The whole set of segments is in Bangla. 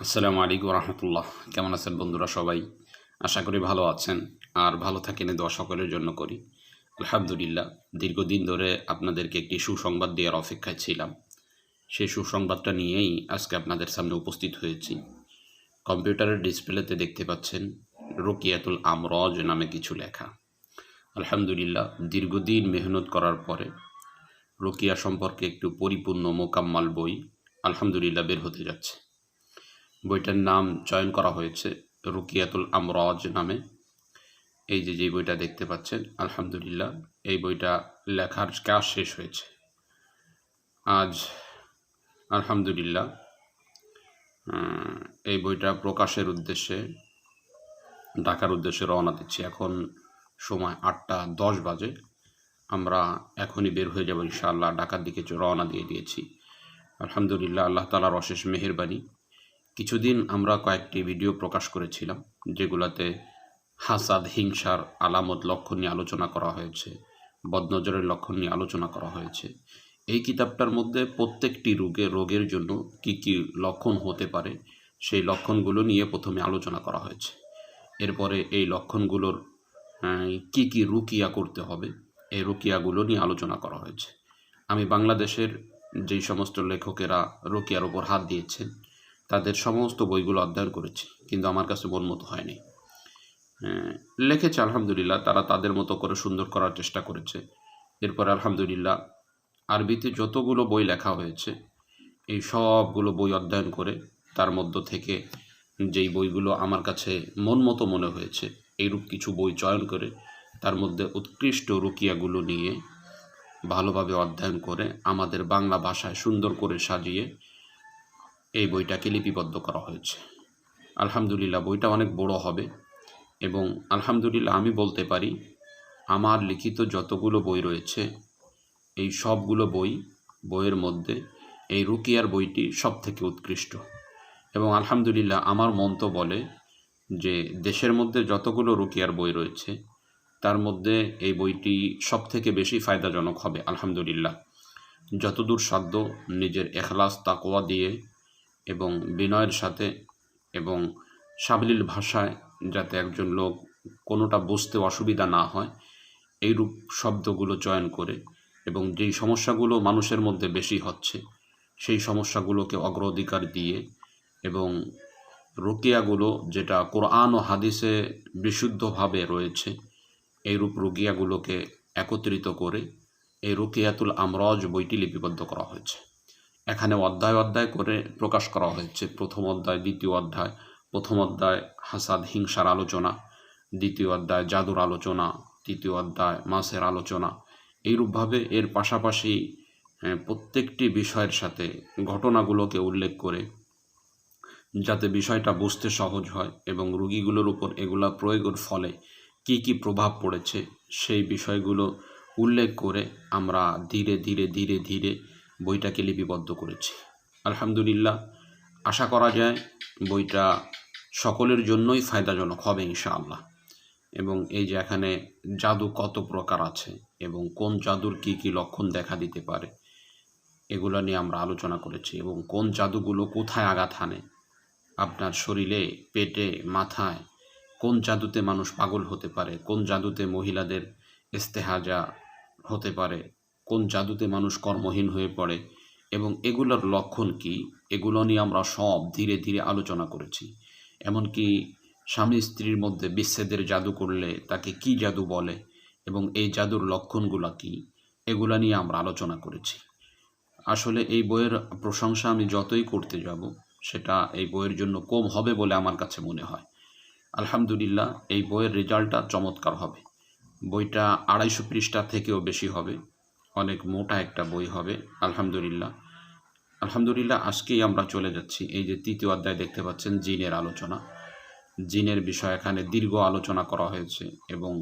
আসসালামু আলাইকুম রহমতুল্লাহ। কেমন আছেন বন্ধুরা সবাই? আশা করি ভালো আছেন। আর ভালো থাকেন দোয়া সকলের জন্য করি। আলহামদুলিল্লাহ, দীর্ঘদিন ধরে আপনাদেরকে একটি সুসংবাদ দেওয়ার অপেক্ষায় ছিলাম। সেই সুসংবাদটা নিয়েই আজকে আপনাদের সামনে উপস্থিত হয়েছি। কম্পিউটারের ডিসপ্লেতে দেখতে পাচ্ছেন রুকিয়াতুল আমরজ নামে কিছু লেখা। আলহামদুলিল্লাহ, দীর্ঘদিন মেহনত করার পরে রুকিয়া সম্পর্কে একটু পরিপূর্ণ মোকাম্মাল বই আলহামদুলিল্লাহ বের হতে যাচ্ছে। বইটার নাম চয়ন করা হয়েছে রুকিয়াতুল আমরজ নামে। এই যে যে বইটা দেখতে পাচ্ছেন, আলহামদুলিল্লাহ, এই বইটা লেখার কাজ শেষ হয়েছে। আজ আলহামদুলিল্লাহ এই বইটা প্রকাশের উদ্দেশ্যে, ঢাকার উদ্দেশ্যে রওনা দিচ্ছি। এখন সময় আটটা দশ বাজে। আমরা এখনই বের হয়ে যাব ইনশাআল্লাহ, ঢাকার দিকে রওনা দিয়ে দিয়েছি। আলহামদুলিল্লাহ, আল্লাহ তালার অশেষ মেহেরবানি। কিছুদিন আমরা কয়েকটি ভিডিও প্রকাশ করেছিলাম, যেগুলোতে হাসাদ হিংসার আলামত লক্ষণ নিয়ে আলোচনা করা হয়েছে, বদনজরের লক্ষণ নিয়ে আলোচনা করা হয়েছে। এই কিতাবটার মধ্যে প্রত্যেকটি রোগে, রোগের জন্য কি কি লক্ষণ হতে পারে, সেই লক্ষণগুলো নিয়ে প্রথমে আলোচনা করা হয়েছে। এরপরে এই লক্ষণগুলোর কি কি রুকিয়া করতে হবে, এই রুকিয়াগুলো নিয়ে আলোচনা করা হয়েছে। আমি বাংলাদেশের যেই সমস্ত লেখকেরা রুকিয়ার ওপর হাত দিয়েছেন তাদের সমস্ত বইগুলো অধ্যয়ন করেছি কিন্তু আমার কাছে মন মতো হয়নি। আহ, লিখেছে আলহামদুলিল্লাহ তারা তাদের মতো করে সুন্দর করার চেষ্টা করেছে। এরপর আলহামদুলিল্লাহ আরবিতে যতগুলো বই লেখা হয়েছে এই সবগুলো বই অধ্যয়ন করে তার মধ্য থেকে যেই বইগুলো আমার কাছে মন মতো মনে হয়েছে এইরূপ কিছু বই চয়ন করে তার মধ্যে উৎকৃষ্ট রুকিয়াগুলো নিয়ে ভালোভাবে অধ্যয়ন করে আমাদের বাংলা ভাষায় সুন্দর করে সাজিয়ে এই বইটাকে লিপিবদ্ধ করা হয়েছে। আলহামদুলিল্লাহ, বইটা অনেক বড় হবে এবং আলহামদুলিল্লাহ আমি বলতে পারি, আমার লিখিত যতগুলো বই রয়েছে, এই সবগুলো বই, বইয়ের মধ্যে এই রুকিয়ার বইটি সব থেকে উৎকৃষ্ট। এবং আলহামদুলিল্লাহ আমার মন তো বলে যে দেশের মধ্যে যতগুলো রুকিয়ার বই রয়েছে, তার মধ্যে এই বইটি সব থেকে বেশি ফায়দাজনক হবে, আলহামদুলিল্লাহ। যতদূর সাধ্য নিজের এখলাস তাকোয়া দিয়ে এবং বিনয়ের সাথে এবং সাবলীল ভাষায় যাতে একজন লোক কোনোটা বুঝতে অসুবিধা না হয়, এইরূপ শব্দগুলো চয়ন করে এবং যেই সমস্যাগুলো মানুষের মধ্যে বেশি হচ্ছে, সেই সমস্যাগুলোকে অগ্রাধিকার দিয়ে এবং রুকিয়াগুলো যেটা কোরআন ও হাদিসে বিশুদ্ধভাবে রয়েছে, এইরূপ রুকিয়াগুলোকে একত্রিত করে এই রুকিয়াতুল আমরজ বইটি লিপিবদ্ধ করা হয়েছে। এখানে অধ্যায় অধ্যায় করে প্রকাশ করা হয়েছে। প্রথম অধ্যায়, দ্বিতীয় অধ্যায়, প্রথম অধ্যায় হাসাদ হিংসার আলোচনা, দ্বিতীয় অধ্যায় জাদুর আলোচনা, তৃতীয় অধ্যায় মাসের আলোচনা। এইরূপভাবে এর পাশাপাশি প্রত্যেকটি বিষয়ের সাথে ঘটনাগুলোকে উল্লেখ করে যাতে বিষয়টা বুঝতে সহজ হয় এবং রুগীগুলোর উপর এগুলা প্রয়োগের ফলে কি কি প্রভাব পড়েছে সেই বিষয়গুলো উল্লেখ করে আমরা ধীরে ধীরে ধীরে ধীরে বইটাকে লিপিবদ্ধ করেছি। আলহামদুলিল্লাহ, আশা করা যায় বইটা সকলের জন্যই ফায়দাজনক হবে ইনশাআল্লাহ। এবং এই যে এখানে জাদু কত প্রকার আছে এবং কোন জাদুর কি কি লক্ষণ দেখা দিতে পারে, এগুলো নিয়ে আমরা আলোচনা করেছি এবং কোন জাদুগুলো কোথায় আঘাত হানে, আপনার শরীরে, পেটে, মাথায়, কোন জাদুতে মানুষ পাগল হতে পারে, কোন জাদুতে মহিলাদের ইস্তেহাজা হতে পারে কোন জাদুতে মানুষ কর্মহীন হয়ে পড়ে এবং এগুলোর লক্ষণ কি, এগুলো নিয়ে আমরা সব ধীরে ধীরে আলোচনা করেছি। এমনকি স্বামী স্ত্রীর মধ্যে বিচ্ছেদের জাদু করলে তাকে কি জাদু বলে এবং এই জাদুর লক্ষণগুলো কি, এগুলো নিয়ে আমরা আলোচনা করেছি। আসলে এই বইয়ের প্রশংসা আমি যতই করতে যাব, সেটা এই বইয়ের জন্য কম হবে বলে আমার কাছে মনে হয়। আলহামদুলিল্লাহ, এই বইয়ের রেজাল্টটা চমৎকার হবে। বইটা আড়াইশো পৃষ্ঠা থেকেও বেশি হবে। অনেক মোটা একটা বই হবে, আলহামদুলিল্লাহ। আলহামদুলিল্লাহ, আজকেই আমরা চলে যাচ্ছি। এই যে তৃতীয় অধ্যায় দেখতে পাচ্ছেন, জিনের আলোচনা। জিনের বিষয় এখানে দীর্ঘ আলোচনা করা হয়েছে এবং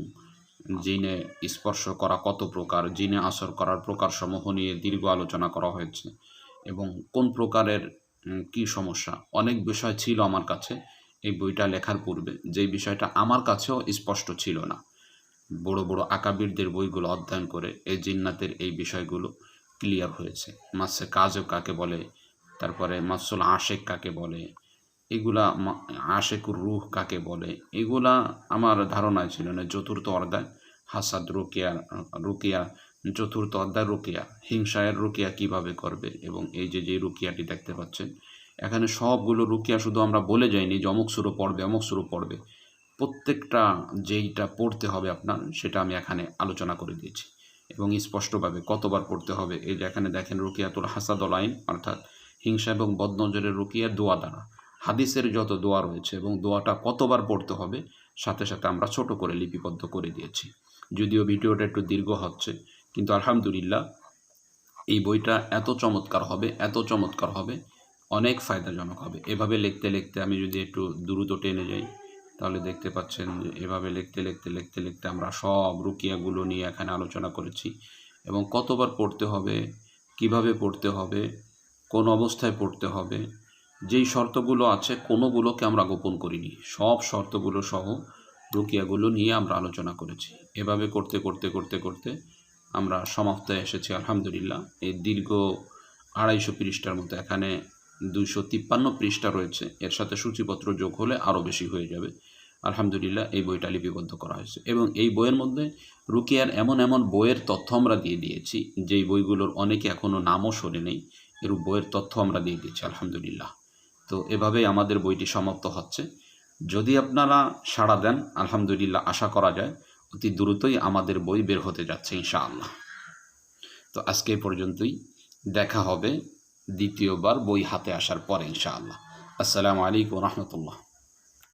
জিনে স্পর্শ করা কত প্রকার, জিনে আসর করার প্রকার সমূহ নিয়ে দীর্ঘ আলোচনা করা হয়েছে এবং কোন প্রকারের কি সমস্যা? অনেক বিষয় ছিল আমার কাছে। এই বইটা লেখার পূর্বে যেই বিষয়টা আমার কাছেও স্পষ্ট ছিল না। বড় বড় আকাবিরদের বইগুলো অধ্যয়ন করে এই জিন্নাতের এই বিষয়গুলো ক্লিয়ার হয়েছে। মাসে কাজও কাকে বলে, তারপরে মাসুল আশেক কাকে বলে, এগুলা আশেকুর রুহ কাকে বলে, এগুলা আমার ধারণায় ছিল না। চতুর্থ অর্ধায় হাসাদ রুকিয়া রুকিয়া, চতুর্থ অধ্যায় রুকিয়া, হিংসায়ের রুকিয়া কীভাবে করবে এবং এই যে যে রুকিয়াটি দেখতে পাচ্ছেন, এখানে সবগুলো রুকিয়া শুধু আমরা বলে যাইনি যে অমুক সুরো পড়বে, অমুক সুরো পড়বে। প্রত্যেকটা যেইটা পড়তে হবে আপনার, সেটা আমি এখানে আলোচনা করে দিয়েছি। এবং স্পষ্টভাবে কতবার পড়তে হবে, এই যে এখানে দেখেন রুকিয়াতুল হাসাদল আইন, অর্থাৎ হিংসা এবং বদনজরের রুকিয়া দোয়া দ্বারা। হাদিসের যত দোয়া রয়েছে এবং দোয়াটা কতবার পড়তে হবে, সাথে সাথে আমরা ছোট করে লিপিবদ্ধ করে দিয়েছি। যদিও ভিডিওটা একটু দীর্ঘ হচ্ছে, কিন্তু আলহামদুলিল্লাহ এই বইটা এত চমৎকার হবে, এত চমৎকার হবে, অনেক ফায়দাজনক হবে। এভাবে লিখতে লিখতে আমি যদি একটু দ্রুত টেনে যাই তাহলে দেখতে পাচ্ছেন যে এভাবে লিখতে লিখতে লিখতে লিখতে আমরা সব রুকিয়াগুলো নিয়ে এখানে আলোচনা করেছি। এবং কতবার পড়তে হবে, কীভাবে পড়তে হবে, কোন অবস্থায় পড়তে হবে, যেই শর্তগুলো আছে কোনোগুলোকে আমরা গোপন করিনি। সব শর্তগুলো সহ রুকিয়াগুলো নিয়ে আমরা আলোচনা করেছি। এভাবে করতে করতে করতে করতে আমরা সমাপ্তে এসেছি, আলহামদুলিল্লাহ। এই দীর্ঘ আড়াইশো পৃষ্ঠার মতো এখানে দুইশো তিপ্পান্ন পৃষ্ঠা রয়েছে। এর সাথে সূচিপত্র যোগ হলে আরও বেশি হয়ে যাবে। আলহামদুলিল্লাহ এই বইটা লিপিবদ্ধ করা হয়েছে। এবং এই বইয়ের মধ্যে রুকিয়ার এমন এমন বইয়ের তথ্য আমরা দিয়ে দিয়েছি, যেই বইগুলোর অনেকে এখনও নামও শোনে নেই এরূপ বইয়ের তথ্য আমরা দিয়ে দিয়েছি আলহামদুলিল্লাহ। তো এভাবেই আমাদের বইটি সমাপ্ত হচ্ছে। যদি আপনারা সাড়া দেন, আলহামদুলিল্লাহ আশা করা যায়, অতি দ্রুতই আমাদের বই বের হতে যাচ্ছে, ইনশাআল্লাহ। তো আজকে পর্যন্তই। দেখা হবে দ্বিতীয়বার বই হাতে আসার পরে, ইনশাআল্লাহ। আসসালামু আলাইকুম রহমতুল্লাহ।